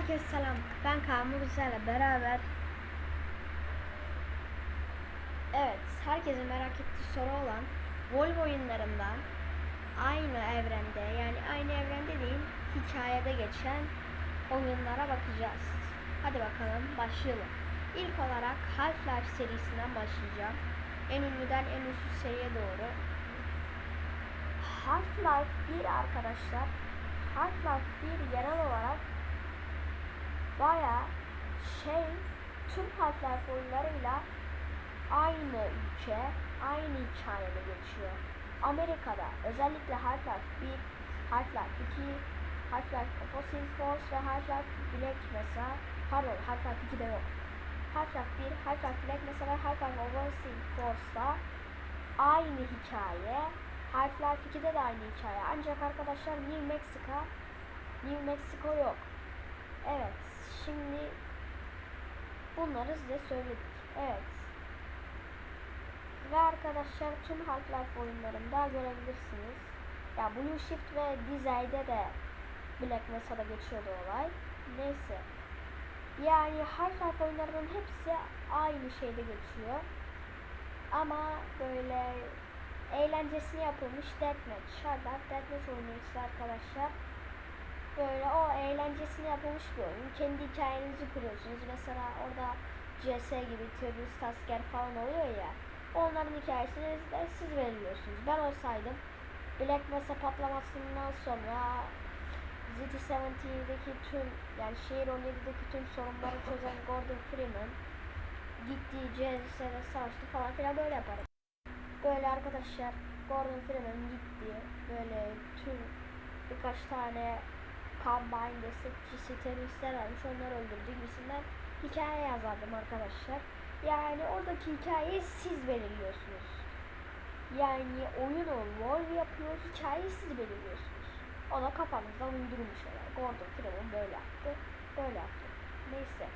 Herkese selam. Ben Kaan Güzel'le beraber Evet, herkesin merak ettiği soru olan Volvo oyunlarından aynı evrende yani aynı evrende değil hikayede geçen oyunlara bakacağız. Hadi bakalım başlayalım. İlk olarak Half-Life serisinden başlayacağım. En ünlüden en ünsüz seriye doğru. Half-Life 1 arkadaşlar. Half-Life 1 genel olarak baya şey tüm Half-Life oyunlarıyla aynı ülke, aynı hikayede geçiyor. Amerika'da özellikle Half-Life 1, Half-Life 2, Half-Life Fossil Force ve Half-Life Black mesela pardon Half-Life 2'de yok. Half-Life 1, Half-Life Black mesela Half-Life Fossil Force'da aynı hikaye. Half-Life 2'de de aynı hikaye. Ancak arkadaşlar New Mexico New Mexico yok. Evet. Şimdi bunları size söyledik. Evet. Ve arkadaşlar tüm Half-Life oyunlarında görebilirsiniz. Ya Blue Shift ve Dizay'de de Black Mesa'da geçiyordu olay. Neyse. Yani Half-Life oyunlarının hepsi aynı şeyde geçiyor. Ama böyle eğlencesine yapılmış Deathmatch. Half-Life Deathmatch işte arkadaşlar. Böyle o eğlencesine yapılmış bir oyun. Kendi hikayenizi kuruyorsunuz. Mesela orada CS gibi terörist asker falan oluyor ya. Onların hikayesini de siz belirliyorsunuz. Ben olsaydım Black Mesa patlamasından sonra ZT-70'deki tüm yani şehir 17'deki tüm sorunları çözen Gordon Freeman gittiği CS'de savaştı falan filan böyle yaparım. Böyle arkadaşlar Gordon Freeman gitti böyle tüm birkaç tane Combine destekçisi teröristler varmış onları öldürdü gibisinden hikaye yazardım arkadaşlar. Yani oradaki hikayeyi siz belirliyorsunuz. Yani oyunu rol yapıyor, hikayeyi siz belirliyorsunuz. O da kafanızdan uydurmuş şeyler. Gordon Freeman böyle yaptı, böyle yaptı. Neyse.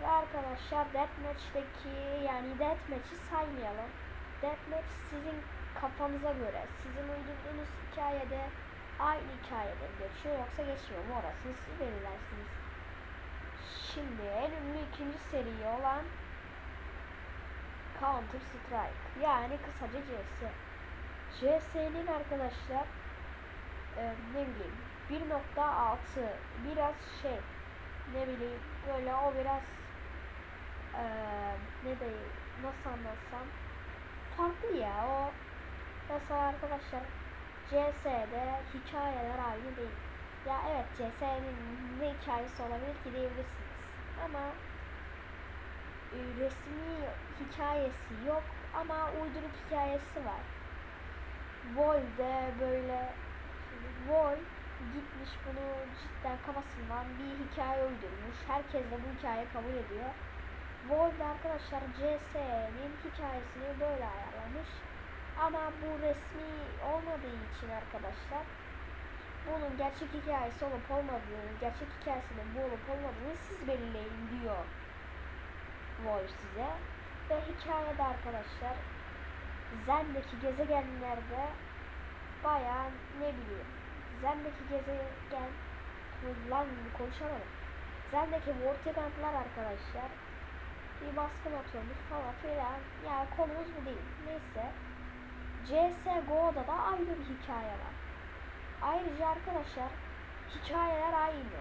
Ve arkadaşlar Deathmatch'teki yani Deathmatch'i saymayalım. Deathmatch sizin kafanıza göre, sizin uydurduğunuz hikayede aynı hikayede geçiyor yoksa geçmiyor mu orasını siz belirlersiniz. Şimdi en ünlü ikinci seri olan Counter Strike yani kısaca CS. CS'nin arkadaşlar e, ne bileyim 1.6 biraz şey ne bileyim böyle o biraz e, ne diyeyim nasıl anlatsam farklı ya o mesela arkadaşlar CS'de hikayeler aynı değil. Ya evet CS'nin ne hikayesi olabilir ki diyebilirsiniz. Ama resmi hikayesi yok ama uyduruk hikayesi var. Vol'de böyle Vol gitmiş bunu cidden kafasından bir hikaye uydurmuş. Herkes de bu hikayeyi kabul ediyor. Vol'de arkadaşlar CS'nin hikayesini böyle ayarlamış. Ama bu resmi olmadığı için arkadaşlar bunun gerçek hikayesi olup olmadığını, gerçek hikayesinin bu olup olmadığını siz belirleyin diyor Vol size. Ve hikayede arkadaşlar Zen'deki gezegenlerde baya ne bileyim Zen'deki gezegen lan konuşamadım. Zen'deki Vortigantlar arkadaşlar bir baskın atıyormuş falan filan. Yani konumuz bu değil. Neyse. CSGO'da da aynı bir hikaye var. Ayrıca arkadaşlar hikayeler aynı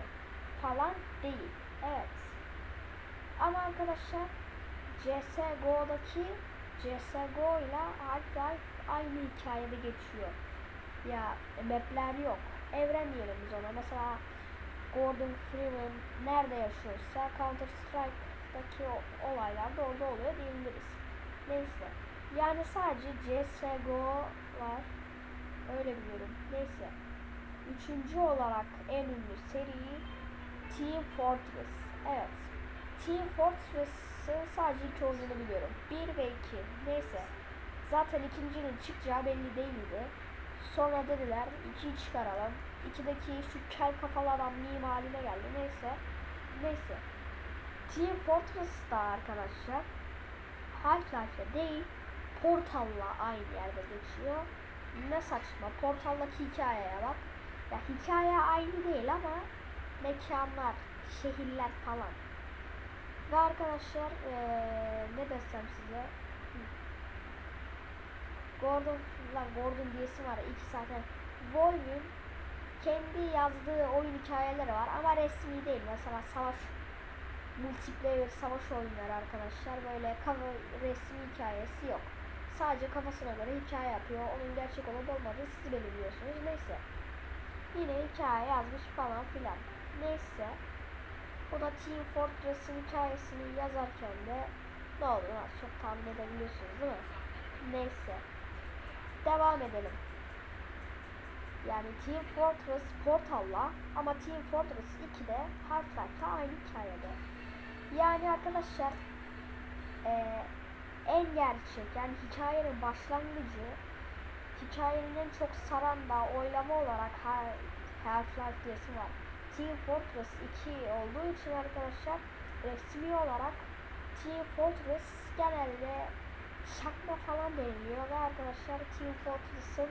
falan değil. Evet. Ama arkadaşlar CSGO'daki CSGO ile Half-Life aynı hikayede geçiyor. Ya mapler yok. Evren diyelim biz ona. Mesela Gordon Freeman nerede yaşıyorsa Counter Strike'daki olaylar da orada oluyor diyebiliriz. Yani sadece CSGO var. Öyle biliyorum. Neyse. Üçüncü olarak en ünlü seri Team Fortress. Evet. Team Fortress'ın sadece iki oyununu biliyorum. 1 ve 2. Neyse. Zaten ikincinin çıkacağı belli değildi. Sonra dediler 2'yi çıkaralım. 2'deki şu kel kafalı adam meme haline geldi. Neyse. Neyse. Team Fortress'ta arkadaşlar Half-Life'le değil Portal'la aynı yerde geçiyor. Ne saçma. Portal'daki hikayeye bak. Ya hikaye aynı değil ama mekanlar, şehirler falan. Ve arkadaşlar eee, ne desem size. Gordon lan Gordon diyesi var iki zaten Wolf'ün kendi yazdığı oyun hikayeleri var ama resmi değil mesela savaş multiplayer savaş oyunları arkadaşlar böyle kafa resmi hikayesi yok sadece kafasına göre hikaye yapıyor onun gerçek olup olmadığını siz belirliyorsunuz neyse yine hikaye yazmış falan filan neyse o da Team Fortress'ın hikayesini yazarken de ne olur az çok tahmin edebiliyorsunuz değil mi? Neyse. Devam edelim. Yani Team Fortress Portal'la ama Team Fortress 2'de Half-Life'da aynı hikayede. Yani arkadaşlar eee, en gerçek yani hikayenin başlangıcı hikayenin en çok saran da oylama olarak Ha- Half-Life diyesi var. Team Fortress 2 olduğu için arkadaşlar resmi olarak Team Fortress genelde şakma falan deniliyor ve arkadaşlar Team Fortress'ın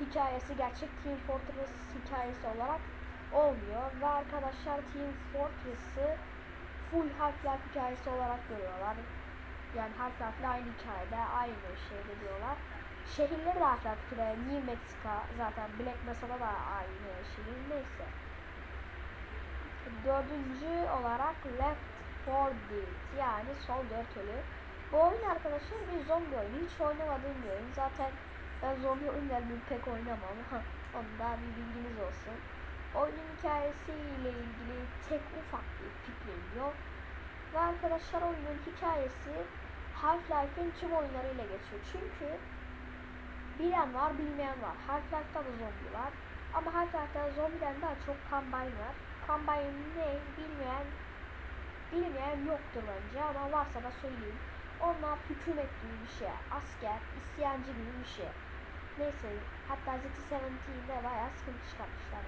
hikayesi gerçek Team Fortress hikayesi olarak olmuyor ve arkadaşlar Team Fortress'ı full Half-Life hikayesi olarak görüyorlar. Yani Half-Life ile aynı hikayede aynı şeyde diyorlar. Şehirleri de Half-Life 2'de New Mexico zaten Black Mesa'da da aynı şehir neyse. Dördüncü olarak Left 4 Dead yani Sol 4 Ölü. Bu oyun arkadaşlar bir zombi oyunu. Hiç oynamadığım bir oyun. Zaten ben zombi oyunlarını pek oynamam. Onda bir bilginiz olsun. Oyunun hikayesiyle ilgili tek ufak bir fikrim yok. Ve arkadaşlar oyunun hikayesi Half-Life'in tüm oyunlarıyla geçiyor. Çünkü bilen var bilmeyen var. Half-Life'da da zombi var. Ama Half-Life'da zombiden daha çok Combine var. Combine ne bilmeyen bilmeyen yoktur bence ama varsa da söyleyeyim. Onlar hükümet gibi bir şey. Asker, isyancı gibi bir şey. Neyse hatta ZT-17'de bayağı sıkıntı çıkartmışlar.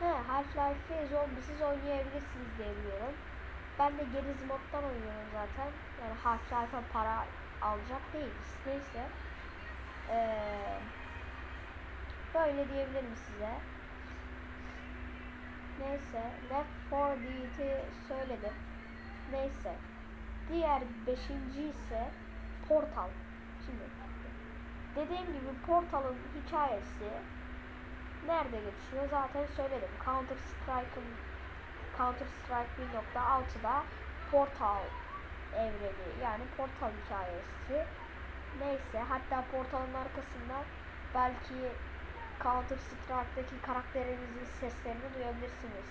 He Half-Life'i zombisiz oynayabilirsiniz diye biliyorum. Ben de Geriz moddan oynuyorum zaten. Yani Half-Life'a para alacak değiliz. Neyse. Ee, böyle diyebilirim size. Neyse. Left 4 Dead'i söyledim. Neyse. Diğer beşinci ise Portal. Şimdi dediğim gibi Portal'ın hikayesi nerede geçiyor zaten söyledim. Counter Strike'ın Counter Strike 1.6'da Portal evreni yani Portal hikayesi. Neyse hatta Portal'ın arkasında belki Counter Strike'daki karakterimizin seslerini duyabilirsiniz.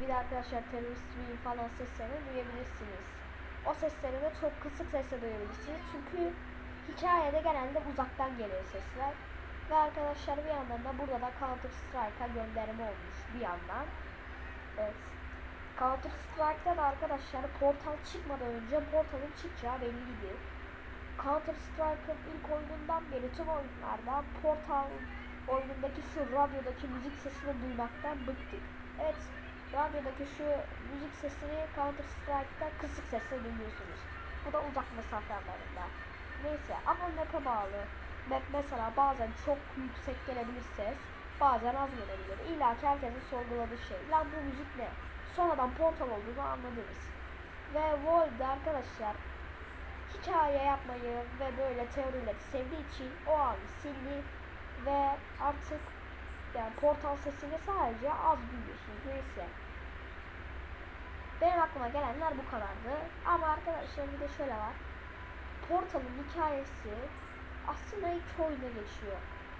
Bir de arkadaşlar terörist win falan seslerini duyabilirsiniz. O sesleri de çok kısık sesle duyabilirsiniz. Çünkü hikayede genelde uzaktan geliyor sesler. Ve arkadaşlar bir yandan da burada da Counter Strike'a gönderme olmuş bir yandan. Evet. Counter Strike'da da arkadaşlar portal çıkmadan önce portalın çıkacağı belliydi. Counter Strike'ın ilk oyunundan beri tüm oyunlarda portal oyunundaki şu radyodaki müzik sesini duymaktan bıktık. Evet, radyodaki şu müzik sesini Counter Strike'da kısık sesle duyuyorsunuz. Bu da uzak mesafe anlarında. Neyse ama map'e bağlı. Map mesela bazen çok yüksek gelebilir ses, bazen az gelebilir. İlla ki herkesin sorguladığı şey. Lan bu müzik ne? Sonradan portal olduğunu anladınız. Ve World'de arkadaşlar hikaye yapmayı ve böyle teorileri sevdiği için o an sildi ve artık yani portal sesini sadece az duyuyorsunuz neyse. Benim aklıma gelenler bu kadardı. Ama arkadaşlar bir de şöyle var. Portal'ın hikayesi aslında iki oyuna geçiyor.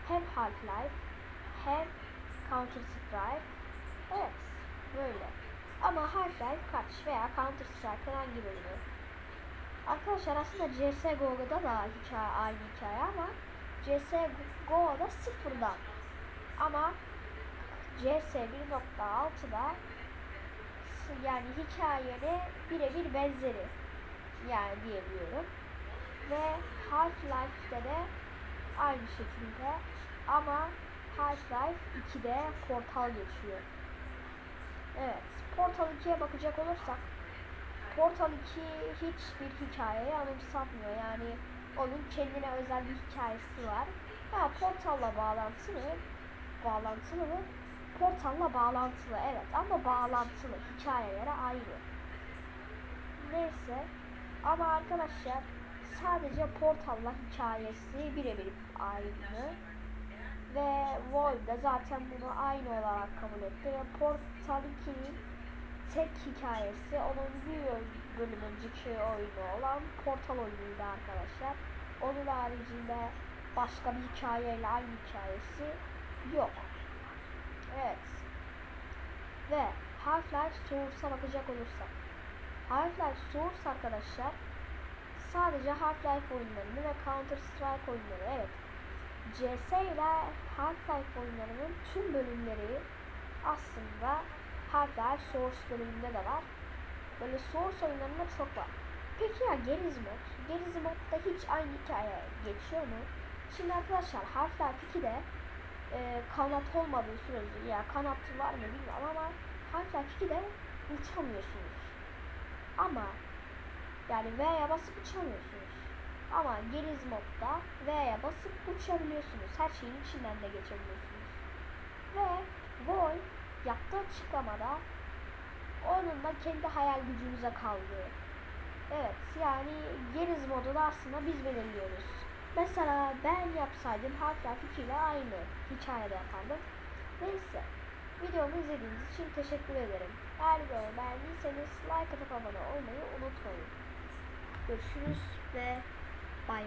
Hem Half-Life hem Counter Strike. Evet böyle. Ama Half-Life kaç veya Counter Strike'ın hangi bölümü? Arkadaşlar aslında CSGO'da da hikaye aynı hikaye ama CSGO'da sıfırdan. Ama CS 1.6'da s- yani hikayene birebir benzeri yani diyebiliyorum. Ve Half-Life'de de aynı şekilde ama Half-Life 2'de Portal geçiyor. Evet, Portal 2'ye bakacak olursak Portal 2 hiçbir hikayeyi anımsatmıyor. Yani onun kendine özel bir hikayesi var. Ha Portal'la bağlantılı bağlantılı mı? Portal'la bağlantılı evet ama bağlantılı hikayeleri ayrı. Neyse ama arkadaşlar sadece Portal'la hikayesi birebir aynı Void de zaten bunu aynı olarak kabul etti ve Portal 2'nin tek hikayesi onun bir bölüm önceki oyunu olan Portal oyunuydu arkadaşlar. Onun haricinde başka bir hikayeyle aynı hikayesi yok. Evet. Ve Half-Life Source'a bakacak olursak. Half-Life Source arkadaşlar sadece Half-Life oyunlarını ve Counter Strike oyunları evet. CS ile Half-Life oyunlarının tüm bölümleri aslında Half-Life Source bölümünde de var. Böyle Source oyunlarında çok var. Peki ya Geriz mod? Hiç aynı hikaye geçiyor mu? Şimdi arkadaşlar Half-Life 2'de e, kanat olmadığı sürece ya kanat var mı bilmiyorum ama Half-Life 2'de uçamıyorsunuz. Ama yani V'ye basıp uçamıyorsunuz. Ama Geriz modda V'ye basıp uçabiliyorsunuz. Her şeyin içinden de geçebiliyorsunuz. Ve Void yaptığı açıklamada onun da kendi hayal gücümüze kaldığı. Evet yani Geriz modu da aslında biz belirliyoruz. Mesela ben yapsaydım 2 ile aynı hikayede yapardım. Neyse. Videomu izlediğiniz için teşekkür ederim. Eğer videomu beğendiyseniz like atıp abone olmayı unutmayın. Görüşürüz ve